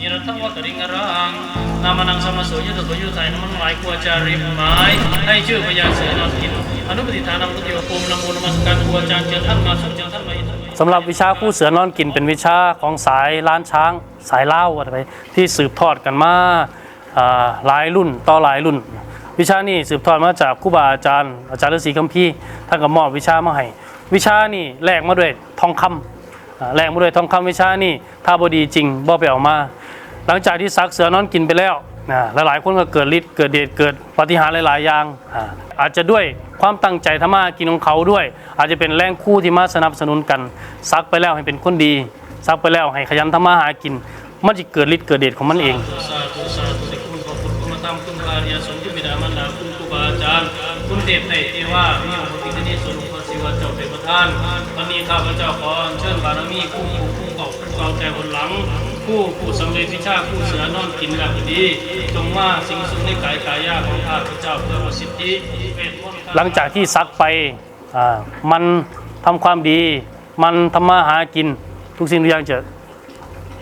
นิรัตถวกริงรังนามานังสมโสยุตโสยุไทยน้ำมันหลายกว่าจาริมไม้ให้ชื่อพญาเสือนอนกินอนุปฏิทานังรุติโยภูมินโมนมัสการครูอาจารย์เจิญท่านมาสุจิญท่านมาสำหรับวิชาคู่เสือนอนกินเป็นวิชาของสายล้านช้าง สายเล่าอะไรไปที่สืบทอดกันมาหลายรุ่นต่อหลายรุ่น วิชานี้สืบทอดมาจากครูบาอาจารย์อาจารย์ฤาษีคัมภีร์ท่านก็มอบวิชามาให้วิชานี่แลกมาด้วยทองคำอ่า แลกมาด้วยทองคำวิชานี่ ถ้าบดีจริงบ่ไปเอามา หลังจากที่ซักเสือนอนกินไปแล้วนะหลายๆคนก็เกิดฤทธิ์เกิดเดชเกิดปฏิหารหลายๆอย่าง อาจจะด้วยความตั้งใจทำมากินของเขาด้วย อาจจะเป็นแรงคู่ที่มาสนับสนุนกัน ซักไปแล้วให้เป็นคนดี ซักไปแล้วให้ขยันทำมาหากิน มันจะเกิดฤทธิ์เกิดเดชของมันเอง คุณพระคุณคุณมาตามคุณอาริยสนที่บิดามารดาคุณครูบาอาจารย์คุณเทพในเทวามี วะเจ้าเป็นประธานวันนี้ข้าพเจ้าขอเชิญบารมีคู่คู่คู่เก่าคู่เก่าแต่บนหลังผู้ผู้สำเร็จวิชาผู้เสือนอนกินแบบดีจงมาสิ่งสุขในกายกายาของข้าพเจ้าเพื่อประสิทธิเป็นมนต์หลังจากที่ซักไปอ่ามันทำความดี มันทำมาหากินทุกสิ่งทุกอย่างจะ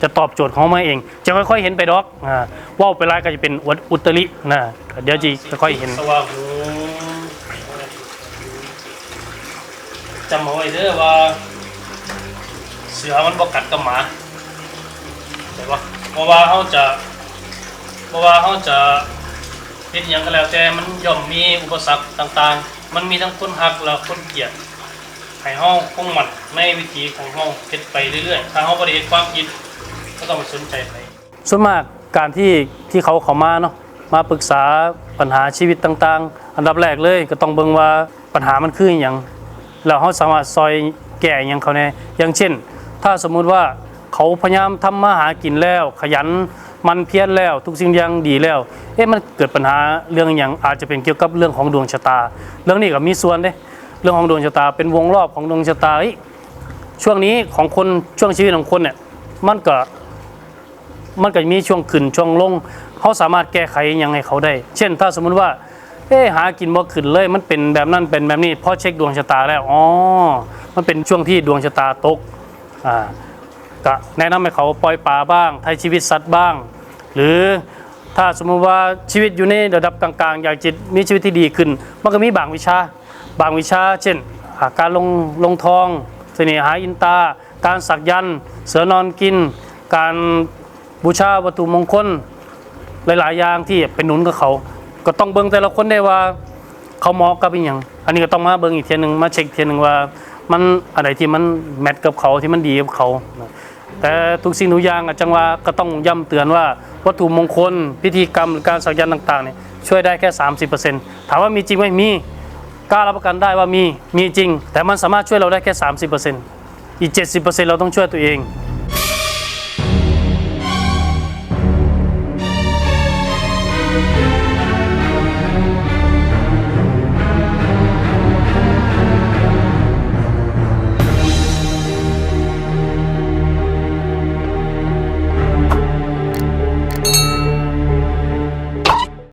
จะตอบโจทย์ของมันเอง จะค่อยๆเห็นไปดอกอ่าว่าวไปไล่ก็จะเป็นอุตอุตรินะเดี๋ยวจะค่อยๆเห็น สว่างหู จำเอาไว้เด้อว่า เสือมันบ่กัดกับหมาแต่ว่าเพราะว่าเขาจะเพราะว่าเขาจะเฮ็ดหยังก็แล้วแต่มันย่อมมีอุปสรรคต่างๆ มันมีทั้งคนหักและคนเกลียดให้เฮาคงมั่นในวิธีของเฮาเฮ็ดไปเรื่อยๆถ้าเฮาบ่ได้เฮ็ดความผิดก็ต้องสนใจไปส่วนมากการที่ที่เขาเขามาเนาะมาปรึกษาปัญหาชีวิตต่าง ๆ อันดับแรกเลยก็ต้องเบิ่งว่าปัญหามันคืออย่าง แล้วเขาสามารถซอยแก้อย่างเขาแน่อย่างเช่น ถ้าสมมุติว่าเขาพยายามทำมาหากินแล้ว ขยันมันเพี้ยรแล้ว ทุกสิ่งอย่างดีแล้ว เอ๊ะมันเกิดปัญหาเรื่องอย่างอาจจะเป็นเกี่ยวกับเรื่องของดวงชะตา เรื่องนี้ก็มีส่วนเด้เรื่องของดวงชะตาเป็นวงรอบของดวงชะตาช่วงนี้ของคนช่วงชีวิตของคนเนี่ยมันก็มันก็มีช่วงขึ้นช่วงลงเขาสามารถแก้ไขยังให้เขาได้ เช่น ถ้าสมมุติว่า เอ๊หากินบ่ขึ้นเลย มันเป็นแบบนั้นเป็นแบบนี้พอเช็คดวงชะตาแล้วอ๋อมันเป็นช่วงที่ดวงชะตาตกอ่าก็แนะนำให้เขาปล่อยปลาบ้างไทยชีวิตสัตว์บ้าง หรือถ้าสมมุติว่าชีวิตอยู่ในระดับกลางๆ อยากจะมีชีวิตที่ดีขึ้น มันก็มีบางวิชา บางวิชา เช่นาการลงลงทองเสน่หาอินตา การสักยันเสือนอนกิน การบูชาวัตถุมงคลหลายๆอย่างที่เป็นหนุนกับเขา ก็ต้องเบิ่งแต่ละคนได้ว่า เขาเหมาะกับอีหยังอันนี้ก็ต้องมาเบิ่งอีกเทียหนึงมาเช็คเทียหนึงว่า มันอะไรที่มันแมทกับเขาที่มันดีกับเขา แต่ทุกสิ่งทุกอย่างอะจังว่าก็ต้องย้ำเตือนว่าวัตถุมงคล พิธีกรรมหรือการสักยันต์ต่างๆเนี่ยช่วยได้แค่ 30%ถามว่ามีจริงไหมมีกล้ารับประกันได้ว่ามีมีจริง แต่มันสามารถช่วยเราได้แค่ 30%อีก 70%เราต้องช่วยตัวเอง